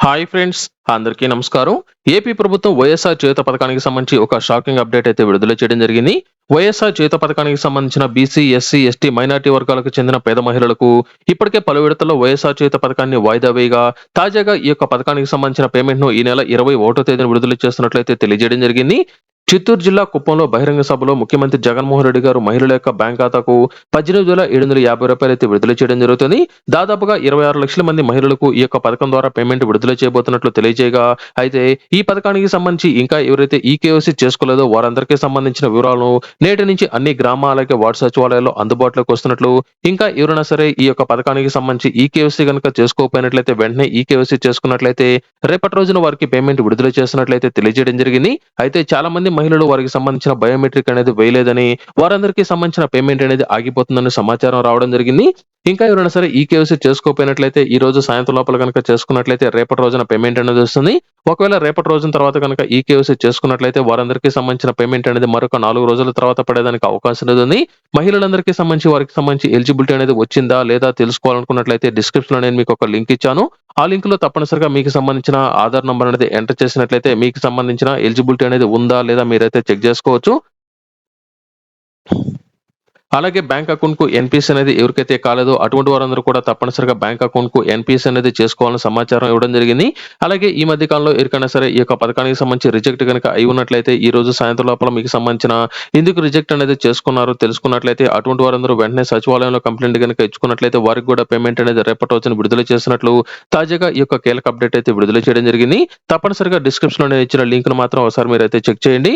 Hi friends అందరికీ నమస్కారం. AP ప్రభుత్వం వైఎస్ఆర్ చేత పథకానికి సంబంధించి ఒక షాకింగ్ అప్డేట్ అయితే విడుదల చేయడం జరిగింది. వైఎస్ఆర్ చేత పథకానికి సంబంధించిన బీసీ ఎస్సీ ఎస్టీ మైనార్టీ వర్గాలకు చెందిన పేద మహిళలకు ఇప్పటికే పలు విడతల్లో వైఎస్ఆర్ చేత పథకాన్ని వాయిదా వేయగా తాజాగా ఈ యొక్క పథకానికి సంబంధించిన పేమెంట్ను ఈ నెల ఇరవై ఒకటో తేదీన విడుదల చేస్తున్నట్లయితే తెలియజేయడం జరిగింది. చిత్తూరు జిల్లా కుప్పంలో బహిరంగ సభలో ముఖ్యమంత్రి జగన్మోహన్ రెడ్డి గారు మహిళల యొక్క బ్యాంక్ ఖాతాకు పద్దెనిమిది వేల ఏడు వందల యాభై రూపాయలు అయితే విడుదల చేయడం జరుగుతుంది. దాదాపుగా ఇరవై ఆరు లక్షల మంది మహిళలకు ఈ యొక్క పథకం ద్వారా పేమెంట్ విడుదల చేయబోతున్నట్లు తెలియజేయగా అయితే ఈ పథకానికి సంబంధించి ఇంకా ఎవరైతే ఈ కేవైసీ చేసుకోలేదో వారందరికీ సంబంధించిన వివరాలను నేటి నుంచి అన్ని గ్రామాలకి వార్డు సచివాలయాల్లో అందుబాటులోకి వస్తున్నట్లు ఇంకా ఎవరైనా సరే ఈ యొక్క పథకానికి సంబంధించి ఈ కేవైసీ కనుక చేసుకోకపోయినట్లయితే వెంటనే ఈ కేవైసీ చేసుకున్నట్లయితే రేపటి రోజున వారికి పేమెంట్ విడుదల చేస్తున్నట్లయితే తెలియజేయడం జరిగింది. అయితే చాలా మంది మహిళలు వారికి సంబంధించిన బయోమెట్రిక్ అనేది వేయలేదని వారందరికీ సంబంధించిన పేమెంట్ అనేది ఆగిపోతుందని సమాచారం రావడం జరిగింది. ఇంకా ఎవరైనా సరే ఈ కేవైసీ చేసుకోపోయినట్లయితే ఈ రోజు సాయంత్రం లోపల కనుక చేసుకున్నట్లయితే రేపటి రోజున పేమెంట్ అనేది వస్తుంది. ఒకవేళ రేపటి రోజున తర్వాత కనుక ఈ కేవైసీ చేసుకున్నట్లయితే వారందరికీ సంబంధించిన పేమెంట్ అనేది మరొక నాలుగు రోజుల తర్వాత పడేదానికి అవకాశం అనేది ఉంది. మహిళలందరికీ సంబంధించి వారికి సంబంధించి ఎలిజిబిలిటీ అనేది వచ్చిందా లేదా తెలుసుకోవాలనుకున్నట్లయితే డిస్క్రిప్షన్లో నేను మీకు ఒక లింక్ ఇచ్చాను. ఆ లింక్లో తప్పనిసరిగా మీకు సంబంధించిన ఆధార్ నంబర్ అనేది ఎంటర్ చేసినట్లయితే మీకు సంబంధించిన ఎలిజిబిలిటీ అనేది ఉందా లేదా మీరైతే చెక్ చేసుకోవచ్చు. అలాగే బ్యాంక్ అకౌంట్కు ఎన్పిఎస్ అనేది ఎవరికైతే కాలేదో అటువంటి వారందరూ కూడా తప్పనిసరిగా బ్యాంక్ అకౌంట్కు ఎన్పిఎస్ అనేది చేసుకోవాలని సమాచారం ఇవ్వడం జరిగింది. అలాగే ఈ మధ్య కాలంలో ఎవరికైనా సరే ఈ యొక్క పథకానికి సంబంధించి రిజెక్ట్ కనుక అయి ఉన్నట్లయితే ఈ రోజు సాయంత్రం లోపల మీకు సంబంధించిన ఎందుకు రిజెక్ట్ అనేది చేసుకున్నారో తెలుసుకున్నట్లయితే అటువంటి వారందరూ వెంటనే సచివాలయంలో కంప్లైంట్ కనుక ఇచ్చుకున్నట్లయితే వారికి కూడా పేమెంట్ అనేది రేపటి వచ్చిన విడుదల చేసినట్లు తాజాగా ఈ యొక్క కీలక అప్డేట్ అయితే విడుదల చేయడం జరిగింది. తప్పనిసరిగా డిస్క్రిప్షన్లో నేను ఇచ్చిన లింక్ను మాత్రం ఒకసారి మీరు అయితే చెక్ చేయండి.